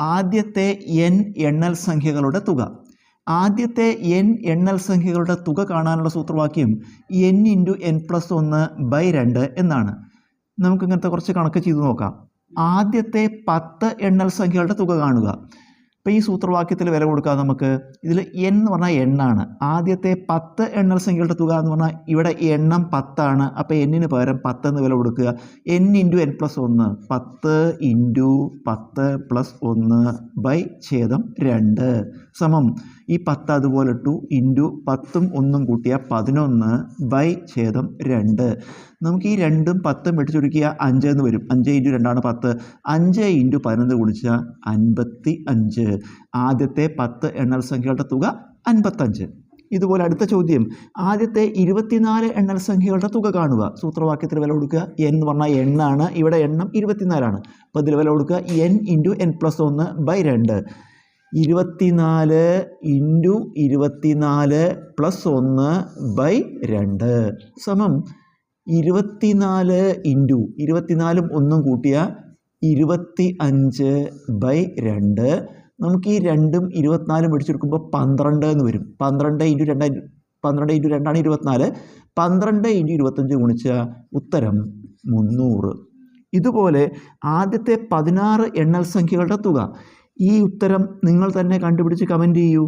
ആദ്യത്തെ എൻ എണ്ണൽ സംഖ്യകളുടെ തുക. ആദ്യത്തെ എൻ എണ്ണൽ സംഖ്യകളുടെ തുക കാണാനുള്ള സൂത്രവാക്യം എൻ ഇന്റു എൻ പ്ലസ് ഒന്ന് ബൈ രണ്ട് എന്നാണ്. നമുക്കിങ്ങനത്തെ കുറച്ച് കണക്ക് ചെയ്ത് നോക്കാം. ആദ്യത്തെ പത്ത് എണ്ണൽ സംഖ്യകളുടെ തുക കാണുക. അപ്പോൾ ഈ സൂത്രവാക്യത്തിൽ വില കൊടുക്കുക നമുക്ക് ഇതിൽ എൻ എന്ന് പറഞ്ഞാൽ എണ്ണാണ് ആദ്യത്തെ പത്ത് എണ്ണൽ സംഖ്യകളുടെ തുക എന്ന് പറഞ്ഞാൽ ഇവിടെ എണ്ണം പത്താണ്. അപ്പോൾ എന്നിന് പകരം പത്ത് എന്ന് വില കൊടുക്കുക. എൻ ഇന്റു എൻ പ്ലസ് ഒന്ന്. പത്ത് ഇന്റു പത്ത് പ്ലസ് ഒന്ന് ബൈ ഛേദം രണ്ട്. സമം. ഈ പത്ത് അതുപോലെ ഇട്ടു. ഇന്റു പത്തും ഒന്നും കൂട്ടിയാൽ പതിനൊന്ന് ബൈ ഛേദം രണ്ട്. നമുക്ക് ഈ രണ്ടും പത്തും വെട്ടി ചുരുക്കിയ അഞ്ച് എന്ന് വരും. അഞ്ച് ഇന്റു രണ്ടാണ് പത്ത്. അഞ്ച് ഇന്റു പതിനൊന്ന് ഗുണിച്ചാൽ അൻപത്തി അഞ്ച് ആദ്യത്തെ പത്ത് എണ്ണൽ സംഖ്യകളുടെ തുക അൻപത്തഞ്ച്. ഇതുപോലെ അടുത്ത ചോദ്യം. ആദ്യത്തെ ഇരുപത്തിനാല് എണ്ണൽ സംഖ്യകളുടെ തുക കാണുക. സൂത്രവാക്യത്തിൽ വില കൊടുക്കുക. എൻ എന്ന് പറഞ്ഞാൽ എണ്ണാണ് ഇവിടെ എണ്ണം ഇരുപത്തിനാലാണ് അപ്പോൾ ഇതിൽ വില കൊടുക്കുക. എൻ ഇന്റു എൻ പ്ലസ് ഒന്ന് ബൈ രണ്ട്. ഇരുപത്തിനാല് ഇന്റു ഇരുപത്തിനാല് പ്ലസ് ഒന്ന് ബൈ രണ്ട്. സമം ഇരുപത്തിനാല് ഇന്റു ഇരുപത്തിനാലും ഒന്നും കൂട്ടിയ ഇരുപത്തി അഞ്ച് ബൈ രണ്ട്. നമുക്ക് ഈ രണ്ടും ഇരുപത്തിനാലും പഠിച്ചെടുക്കുമ്പോൾ പന്ത്രണ്ട് എന്ന് വരും. പന്ത്രണ്ട് ഇന്റു രണ്ട് പന്ത്രണ്ട് ഇന്റു രണ്ടാണ് ഇരുപത്തിനാല്. പന്ത്രണ്ട് ഇന്റു ഇരുപത്തഞ്ച് ഗുണിച്ച ഉത്തരം മുന്നൂറ്. ഇതുപോലെ ആദ്യത്തെ പതിനാറ് എണ്ണൽ സംഖ്യകളുടെ തുക. ഈ ഉത്തരം നിങ്ങൾ തന്നെ കണ്ടുപിടിച്ച് കമന്റ് ചെയ്യൂ.